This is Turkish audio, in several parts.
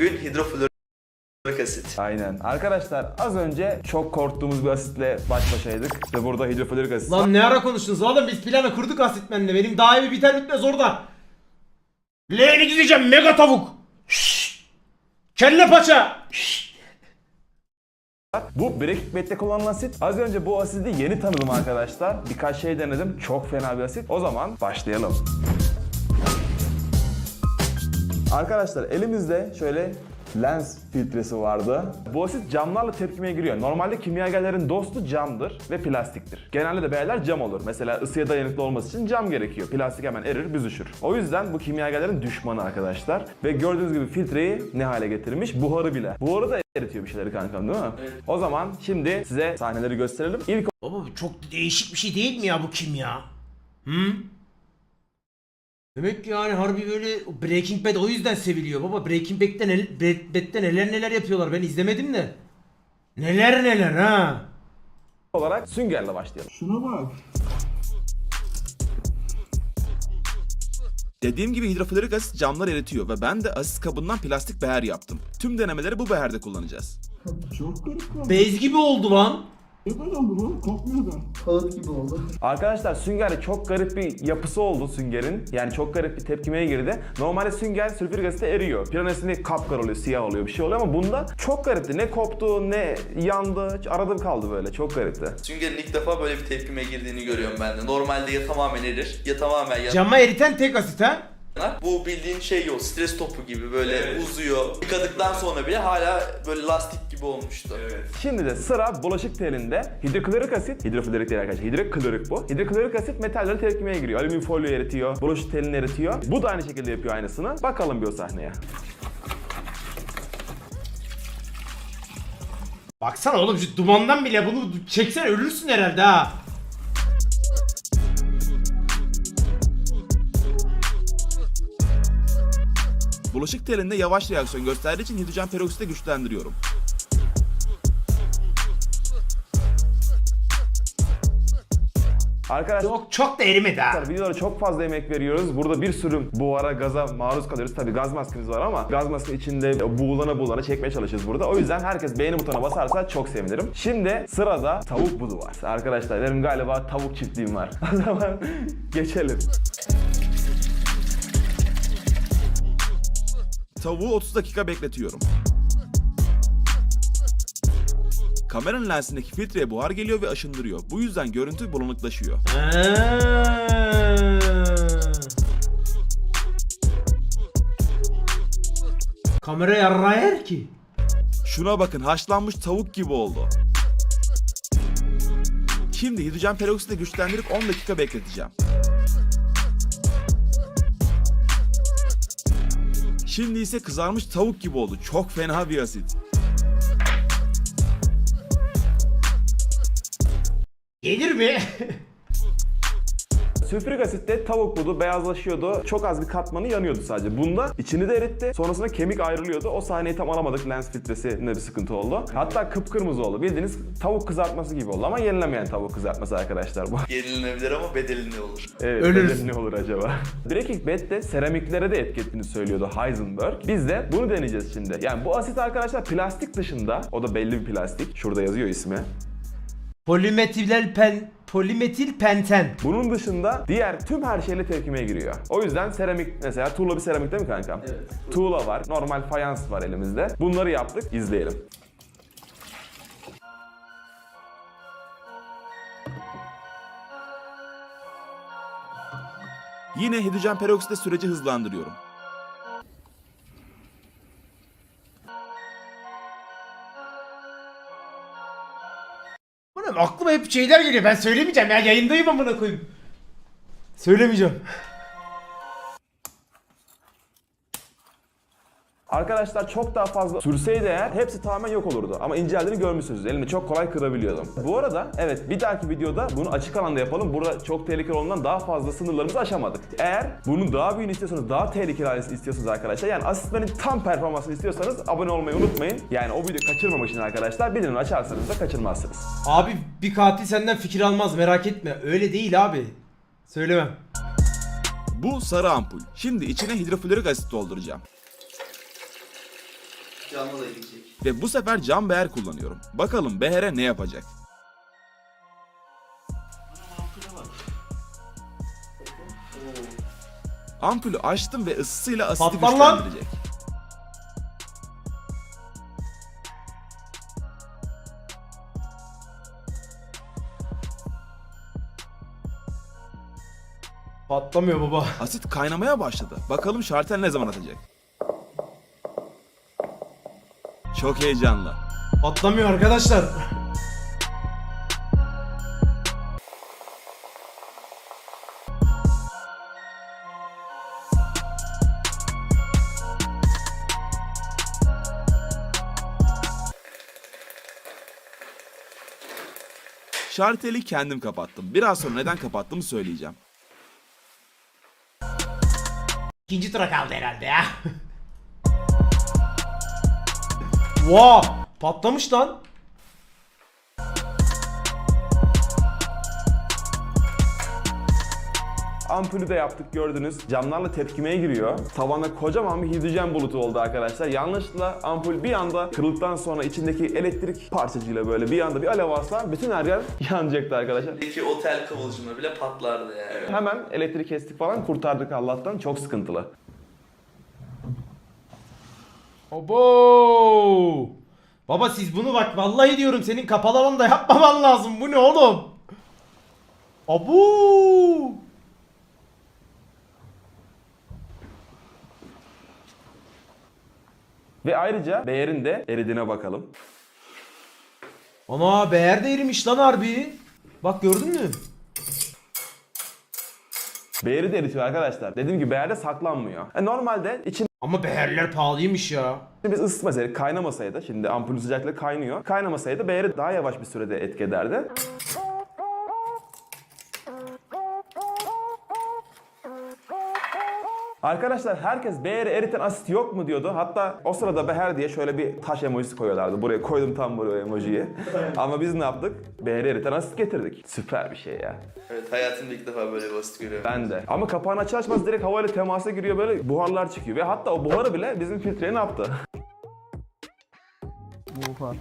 Bugün hidroflorik asit. Aynen. Arkadaşlar az önce çok korktuğumuz bir asitle baş başaydık ve burada hidroflorik asit. Lan ne ara konuştunuz oğlum biz planı kurduk asitmenle. Benim daha iyi biter bitmez orada. Leğeni gideceğim mega tavuk. Şşş. Kelle paça. Şşş. Bu Breaking Bad'de kullanılan asit. Az önce bu asidi yeni tanıdım arkadaşlar. Birkaç şey denedim. Çok fena bir asit. O zaman başlayalım. Arkadaşlar elimizde şöyle lens filtresi vardı. Bu asit camlarla tepkimeye giriyor. Normalde kimyagerlerin dostu camdır ve plastiktir. Genelde de beyler cam olur. Mesela ısıya dayanıklı olması için cam gerekiyor. Plastik hemen erir, büzüşür. O yüzden bu kimyagerlerin düşmanı arkadaşlar. Ve gördüğünüz gibi filtreyi ne hale getirmiş? Buharı bile. Buharı da eritiyor bir şeyleri kankam değil mi? O zaman şimdi size sahneleri gösterelim. İlk Baba çok değişik bir şey değil mi ya bu kimya? Hı? Demek ki yani harbi böyle Breaking Bad o yüzden seviliyor baba. Breaking Bad'de, Bad- Bad'de neler neler yapıyorlar ben izlemedim de. Neler neler ha. olarak süngerle başlayalım. Şuna bak. Dediğim gibi hidroflorik asit camlar eritiyor ve ben de asit kabından plastik beher yaptım. Tüm denemeleri bu beherde kullanacağız. Çok garip lan. Bez gibi oldu lan. Ne böyle oldu bu? Kokmuyor da. Kağıt gibi oldu. Arkadaşlar sünger çok garip bir yapısı oldu süngerin. Yani çok garip bir tepkimeye girdi. Normalde sünger sülfürik asitte eriyor. Piranesinde kapkar oluyor, siyah oluyor bir şey oluyor ama bunda çok garipti. Ne koptu, ne yandı. Arada kaldı böyle. Çok garipti. Süngerin ilk defa böyle bir tepkime girdiğini görüyorum ben de. Normalde ya tamamen erir ya tamamen yanar. Cama eriten tek asit ha. Bu bildiğin şey yok. Stres topu gibi böyle uzuyor. Yıkadıktan sonra bile hala böyle lastik gibi olmuştu. Şimdi de sıra bulaşık telinde hidroklorik asit, hidroflorik değil arkadaşlar, hidroklorik bu. Hidroklorik asit metalleri tepkimeye giriyor. Alüminyum folyo eritiyor, bulaşık telini eritiyor. Bu da aynı şekilde yapıyor aynısını. Bakalım bir o sahneye. Baksana oğlum şu dumandan bile bunu çeksen ölürsün herhalde ha. Bulaşık telinde yavaş reaksiyon gösterdiği için hidrojen peroksiti güçlendiriyorum. Arkadaşlar Çok çok da erimedi ha. Videolara çok fazla emek veriyoruz. Burada bir sürü buhara, gaza maruz kalıyoruz. Tabii gaz maskemiz var ama gaz maske içinde buğulana buğulana çekmeye çalışıyoruz burada. O yüzden herkes beğeni butonuna basarsa çok sevinirim. Şimdi sırada tavuk budu var. Arkadaşlar benim galiba tavuk çiftliğim var. O zaman geçelim. Tavuğu 30 dakika bekletiyorum. Kameranın lensindeki filtreye buhar geliyor ve aşındırıyor. Bu yüzden görüntü bulanıklaşıyor. Kamera yarrayar ki. Şuna bakın haşlanmış tavuk gibi oldu. Şimdi hidrojen peroksitle güçlendirip 10 dakika bekleteceğim. Şimdi ise kızarmış tavuk gibi oldu. Çok fena bir asit. Gelir mi? Sülfürik asitte tavuk budu beyazlaşıyordu. Çok az bir katmanı yanıyordu sadece. Bunda içini de eritti. Sonrasında kemik ayrılıyordu. O sahneyi tam alamadık. Lens filtresinde bir sıkıntı oldu. Hatta kıpkırmızı oldu. Bildiğiniz tavuk kızartması gibi oldu ama yenilemeyen tavuk kızartması arkadaşlar bu. Gerilenebilir ama bedeli ne olur? Evet, Ölürüz. bedeli ne olur acaba? Breaking Bad'de seramiklere de etki ettiğini söylüyordu Heisenberg. Biz de bunu deneyeceğiz şimdi. Yani bu asit arkadaşlar plastik dışında, o da belli bir plastik. Şurada yazıyor ismi. Polimetil pen polimetil penten. Bunun dışında diğer tüm her şeyle tepkimeye giriyor. O yüzden seramik mesela tuğla bir seramik değil mi kankam? Evet. Tuğla var, normal fayans var elimizde. Bunları yaptık, izleyelim. Yine hidrojen peroksitle süreci hızlandırıyorum. Oğlum aklıma hep şeyler geliyor. Ben söylemeyeceğim ya. Yayındayım amına koyayım. Söylemeyeceğim. Arkadaşlar çok daha fazla sürseydi eğer hepsi tamamen yok olurdu. Ama inceldiğini görmüşsünüz. Elimi çok kolay kırabiliyordum. Bu arada evet bir dahaki videoda bunu açık alanda yapalım. Burada çok tehlikeli olduğundan daha fazla sınırlarımızı aşamadık. Eğer bunun daha büyüğünü istiyorsanız, daha tehlikeli halini istiyorsanız arkadaşlar yani asistlerin tam performansını istiyorsanız abone olmayı unutmayın. Yani o videoyu kaçırmamak için arkadaşlar bildirim açarsanız da kaçırmazsınız. Abi bir katil senden fikir almaz merak etme. Öyle değil abi. Söylemem. Bu sarı ampul. Şimdi içine hidroflorik asit dolduracağım. Canlı da gidecek. Ve bu sefer cam beher kullanıyorum. Bakalım behere ne yapacak? Ampulü açtım ve ısısıyla asiti Patlar lan! güçlendirecek. Patlamıyor baba. Asit kaynamaya başladı. Bakalım şartel ne zaman atacak? Çok heyecanlı. Patlamıyor arkadaşlar. Şarteli kendim kapattım. Biraz sonra neden kapattığımı söyleyeceğim. İkinci tura kaldı herhalde ya. Wow, patlamış lan. Ampulü de yaptık gördünüz. Camlarla tepkimeye giriyor. Tavana kocaman bir hidrojen bulutu oldu arkadaşlar. Yanlışlıkla ampul bir anda kırıldıktan sonra içindeki elektrik parçacığıyla böyle bir anda bir alev alsa bütün her yer yanacaktı arkadaşlar. Peki otel kıvılcımı bile patlardı yani. Hemen elektrik kestik falan kurtardık Allah'tan. Çok sıkıntılı. Obo. Baba siz bunu bak vallahi diyorum senin kapalı alanda yapmaman lazım. Bu ne oğlum? Abu. Ve ayrıca beğerin de eridiğine bakalım. Ana beğer de erimiş lan harbi. Bak gördün mü? Beğeri de eritiyor arkadaşlar. Dediğim gibi beğerde saklanmıyor. E, normalde içinde Ama beğerler pahalıymış ya. biz ısıtmasaydık, kaynamasaydı, şimdi ampulün sıcaklığı kaynıyor. Kaynamasaydı beğeri daha yavaş bir sürede etki ederdi. Arkadaşlar herkes beğeri eriten asit yok mu diyordu. Hatta o sırada beher diye şöyle bir taş emojisi koyuyorlardı. Buraya koydum tam buraya emojiyi. Ama biz ne yaptık? Beğeri eriten asit getirdik. Süper bir şey ya. Evet hayatımda ilk defa böyle basit görüyorum. Ben de. Ama kapağını açar açmaz direkt havayla temasa giriyor böyle buharlar çıkıyor. Ve hatta o buharı bile bizim filtreye ne yaptı? Buhar.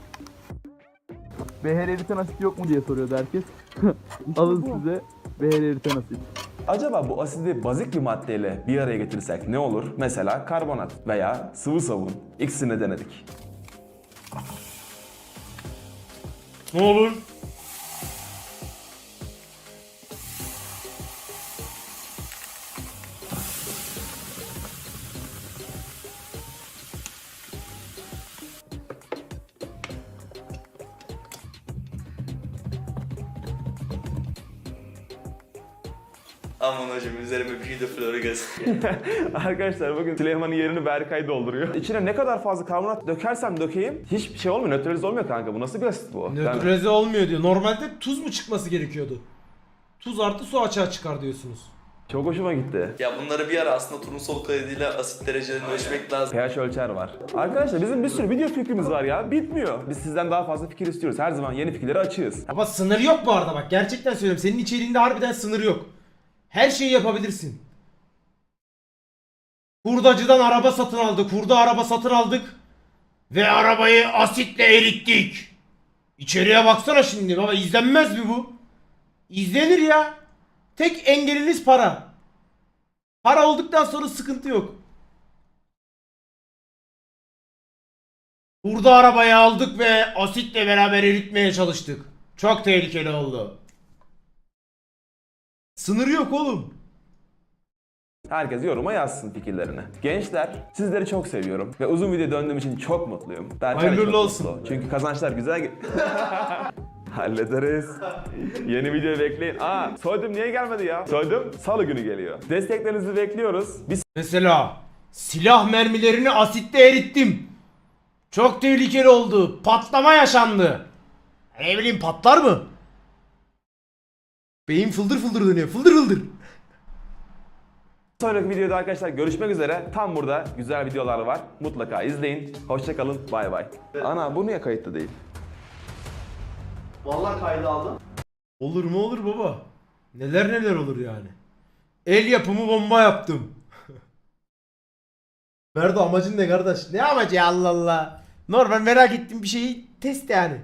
Beher eriten asit yok mu diye soruyordu herkes. Alın size beher eriten asit. Acaba bu asidi bazik bir maddeyle bir araya getirirsek ne olur? Mesela karbonat veya sıvı sabun. İkisini denedik. Ne olur? Aman hocam üzerime büyüdü florü gaz. Arkadaşlar bugün Süleyman'ın yerini Berkay dolduruyor. İçine ne kadar fazla karbonat dökersem dökeyim hiçbir şey olmuyor. Nötralize olmuyor kanka. Bu nasıl bir asit bu? Nötralize olmuyor diyor. Normalde tuz mu çıkması gerekiyordu? Tuz artı su açığa çıkar diyorsunuz. Çok hoşuma gitti. ya bunları bir ara aslında turnusol kaydıyla asit derecelerini ölçmek lazım. pH ölçer var. Arkadaşlar bizim bir sürü video fikrimiz var ya. Bitmiyor. Biz sizden daha fazla fikir istiyoruz. Her zaman yeni fikirleri açığız. Ama sınır yok bu arada bak gerçekten söylüyorum. Senin içeriğinde harbiden sınır yok. Her şeyi yapabilirsin. Hurdacıdan araba satın aldık. Hurda araba satın aldık. Ve arabayı asitle erittik. İçeriye baksana şimdi baba izlenmez mi bu? İzlenir ya. Tek engeliniz para. Para olduktan sonra sıkıntı yok. Hurda arabayı aldık ve asitle beraber eritmeye çalıştık. Çok tehlikeli oldu. Sınır yok oğlum. Herkes yoruma yazsın fikirlerini. Gençler sizleri çok seviyorum ve uzun video döndüğüm için çok mutluyum. Berkay Hayırlı çok olsun. mutlu. Çünkü kazançlar güzel. Hallederiz. Yeni video bekleyin. Aa, soydum niye gelmedi ya? Soydum salı günü geliyor. Desteklerinizi bekliyoruz. Bir Mesela silah mermilerini asitte erittim. Çok tehlikeli oldu. Patlama yaşandı. Ne bileyim patlar mı? Beyin fıldır fıldır dönüyor. Fıldır fıldır. sonraki videoda arkadaşlar görüşmek üzere. Tam burada güzel videolar var. Mutlaka izleyin. Hoşçakalın. Bay bay. Ana bu niye kayıtlı değil? Vallahi kaydı aldım. Olur mu olur baba. Neler neler olur yani. El yapımı bomba yaptım. Ferdo amacın ne kardeş? Ne amacı ya Allah Allah. Normal merak ettiğim bir şeyi test yani.